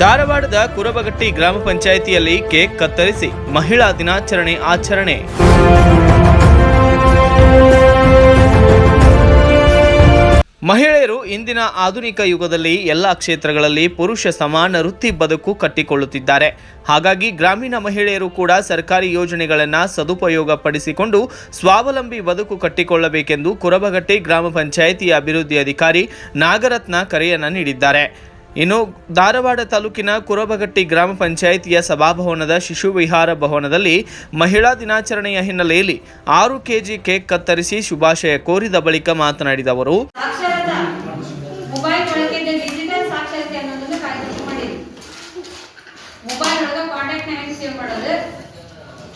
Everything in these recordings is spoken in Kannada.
ಧಾರವಾಡದ ಕುರಬಗಟ್ಟಿ ಗ್ರಾಮ ಪಂಚಾಯಿತಿಯಲ್ಲಿ ಕೇಕ್ ಕತ್ತರಿಸಿ ಮಹಿಳಾ ದಿನಾಚರಣೆ ಆಚರಣೆ. ಮಹಿಳೆಯರು ಇಂದಿನ ಆಧುನಿಕ ಯುಗದಲ್ಲಿ ಎಲ್ಲ ಕ್ಷೇತ್ರಗಳಲ್ಲಿ ಪುರುಷ ಸಮಾನ ವೃತ್ತಿ ಬದುಕು ಕಟ್ಟಿಕೊಳ್ಳುತ್ತಿದ್ದಾರೆ. ಹಾಗಾಗಿ ಗ್ರಾಮೀಣ ಮಹಿಳೆಯರು ಕೂಡ ಸರ್ಕಾರಿ ಯೋಜನೆಗಳನ್ನು ಸದುಪಯೋಗ ಪಡಿಸಿಕೊಂಡು ಸ್ವಾವಲಂಬಿ ಬದುಕು ಕಟ್ಟಿಕೊಳ್ಳಬೇಕೆಂದು ಕುರಬಗಟ್ಟಿ ಗ್ರಾಮ ಪಂಚಾಯಿತಿ ಅಭಿವೃದ್ಧಿ ಅಧಿಕಾರಿ ನಾಗರತ್ನ ಕರೆಯನ್ನು ನೀಡಿದ್ದಾರೆ. ಇನ್ನು ಧಾರವಾಡ ತಾಲೂಕಿನ ಕುರಬಗಟ್ಟಿ ಗ್ರಾಮ ಪಂಚಾಯಿತಿಯ ಸಭಾಭವನದ ಶಿಶು ವಿಹಾರ ಭವನದಲ್ಲಿ ಮಹಿಳಾ ದಿನಾಚರಣೆಯ ಹಿನ್ನೆಲೆಯಲ್ಲಿ ಆರು ಕೆಜಿ ಕೇಕ್ ಕತ್ತರಿಸಿ ಶುಭಾಶಯ ಕೋರಿದ ಬಳಿಕ ಮಾತನಾಡಿದ ಅವರು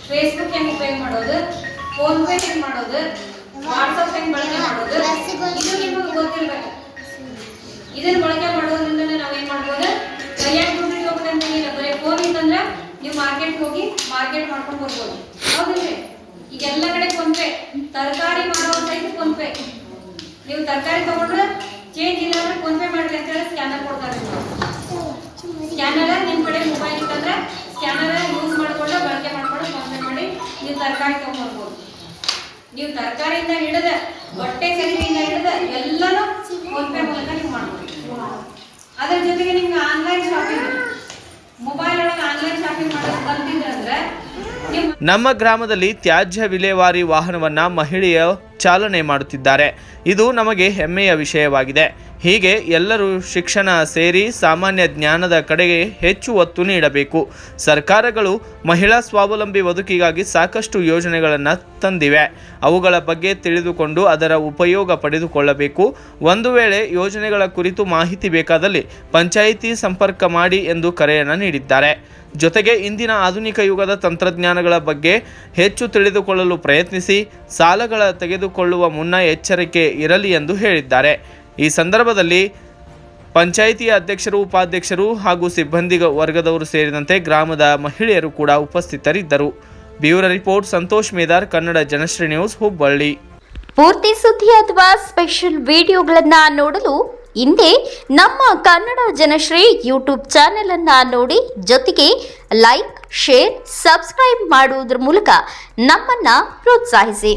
ಫೇಸ್ಬುಕ್ ಹೆಂಗ್ ಉಪಯೋಗ ಮಾಡೋದು ಫೋನ್ ಪೇ ಹೆಂಗ್ ಮಾಡೋದು ವಾಟ್ಸಪ್ ಹೆಂಗ್ ಬಳಕೆ ಮಾಡೋದು ನೀವು ಮಾರ್ಕೆಟ್ ಹೋಗಿ ಮಾರ್ಕೆಟ್ ಮಾಡ್ಕೊಂಡು ಬರ್ಬೋದು. ಹೌದಿಲ್ರಿ ಈಗ ಎಲ್ಲ ಕಡೆ ಫೋನ್ ಪೇ ತರಕಾರಿ ಮಾರೋ ಸಹಿತ ಫೋನ್ ನೀವು ತರಕಾರಿ ತಗೊಂಡ್ರೆ ಚೇಂಜ್ ಇಲ್ಲ ಅಂದ್ರೆ ಫೋನ್ ಪೇ ಮಾಡ್ರಿ ಅಂತ ಹೇಳಿ ಸ್ಕ್ಯಾನರ್ ಕೊಡ್ತಾರೆ. ಸ್ಕ್ಯಾನರ್ ನಿಮ್ ಕಡೆ ಮೊಬೈಲ್ ಇತ್ತಂದ್ರೆ ಸ್ಕ್ಯಾನರ್ ಯೂಸ್ ಮಾಡಿಕೊಂಡು ಬಳಕೆ ಮಾಡ್ಕೊಂಡು ಫೋನ್ ಪೇ ಮಾಡಿ ನೀವು ತರಕಾರಿ ತಗೊಂಡ್ಬರ್ಬೋದು. ನೀವು ತರಕಾರಿಯಿಂದ ಹಿಡಿದ, ಬಟ್ಟೆ ಸರಿಯಿಂದ ಹಿಡಿದ ಎಲ್ಲಾನು ಫೋನ್ ಪೇ ಮೂಲಕ ನೀವು ಮಾಡ್ಬೋದು. ಅದ್ರ ಜೊತೆಗೆ ನಿಮ್ಗೆ ಆನ್ಲೈನ್ ಶಾಪಿಂಗ್ ಮೊಬೈಲ್ ಒಳಗೆ ಆನ್ಲೈನ್ ಶಾಪಿಂಗ್ ಮಾಡೋದು ಕಲ್ತಿದ್ರಂದ್ರೆ ನೀವು ನಮ್ಮ ಗ್ರಾಮದಲ್ಲಿ ತ್ಯಾಜ್ಯ ವಿಲೇವಾರಿ ವಾಹನವನ್ನು ಮಹಿಳೆಯ ಚಾಲನೆ ಮಾಡುತ್ತಿದ್ದಾರೆ. ಇದು ನಮಗೆ ಹೆಮ್ಮೆಯ ವಿಷಯವಾಗಿದೆ. ಹೀಗೆ ಎಲ್ಲರೂ ಶಿಕ್ಷಣ ಸೇರಿ ಸಾಮಾನ್ಯ ಜ್ಞಾನದ ಕಡೆಗೆ ಹೆಚ್ಚು ಒತ್ತು ನೀಡಬೇಕು. ಸರ್ಕಾರಗಳು ಮಹಿಳಾ ಸ್ವಾವಲಂಬಿ ಬದುಕಿಗಾಗಿ ಸಾಕಷ್ಟು ಯೋಜನೆಗಳನ್ನು ತಂದಿವೆ. ಅವುಗಳ ಬಗ್ಗೆ ತಿಳಿದುಕೊಂಡು ಅದರ ಉಪಯೋಗ ಪಡೆದುಕೊಳ್ಳಬೇಕು. ಒಂದು ವೇಳೆ ಯೋಜನೆಗಳ ಕುರಿತು ಮಾಹಿತಿ ಬೇಕಾದಲ್ಲಿ ಪಂಚಾಯಿತಿ ಸಂಪರ್ಕ ಮಾಡಿ ಎಂದು ಕರೆಯನ್ನು ನೀಡಿದ್ದಾರೆ. ಜೊತೆಗೆ ಇಂದಿನ ಆಧುನಿಕ ಯುಗದ ತಂತ್ರಜ್ಞಾನಗಳ ಬಗ್ಗೆ ಹೆಚ್ಚು ತಿಳಿದುಕೊಳ್ಳಲು ಪ್ರಯತ್ನಿಸಿ, ಸಾಲಗಳ ತೆಗೆದುಕೊಳ್ಳುವ ಮುನ್ನ ಎಚ್ಚರಿಕೆ ಇರಲಿ ಎಂದು ಹೇಳಿದ್ದಾರೆ. ಈ ಸಂದರ್ಭದಲ್ಲಿ ಪಂಚಾಯಿತಿಯ ಅಧ್ಯಕ್ಷರು, ಉಪಾಧ್ಯಕ್ಷರು ಹಾಗೂ ಸಿಬ್ಬಂದಿ ವರ್ಗದವರು ಸೇರಿದಂತೆ ಗ್ರಾಮದ ಮಹಿಳೆಯರು ಕೂಡ ಉಪಸ್ಥಿತರಿದ್ದರು. Bureau report, Santosh Medar, Kannada Janashree news, Hubballi. ಪೂರ್ತಿ ಸುದ್ದಿ ಅಥವಾ ಸ್ಪೆಷಲ್ ವಿಡಿಯೋಗಳನ್ನು ನೋಡಲು ಹಿಂದೆ ನಮ್ಮ ಕನ್ನಡ ಜನಶ್ರೀ ಯೂಟ್ಯೂಬ್ ಚಾನೆಲ್ ಅನ್ನ ನೋಡಿ. ಜೊತೆಗೆ ಲೈಕ್, ಶೇರ್, ಸಬ್ಸ್ಕ್ರೈಬ್ ಮಾಡುವುದರ ಮೂಲಕ ನಮ್ಮನ್ನ ಪ್ರೋತ್ಸಾಹಿಸಿ.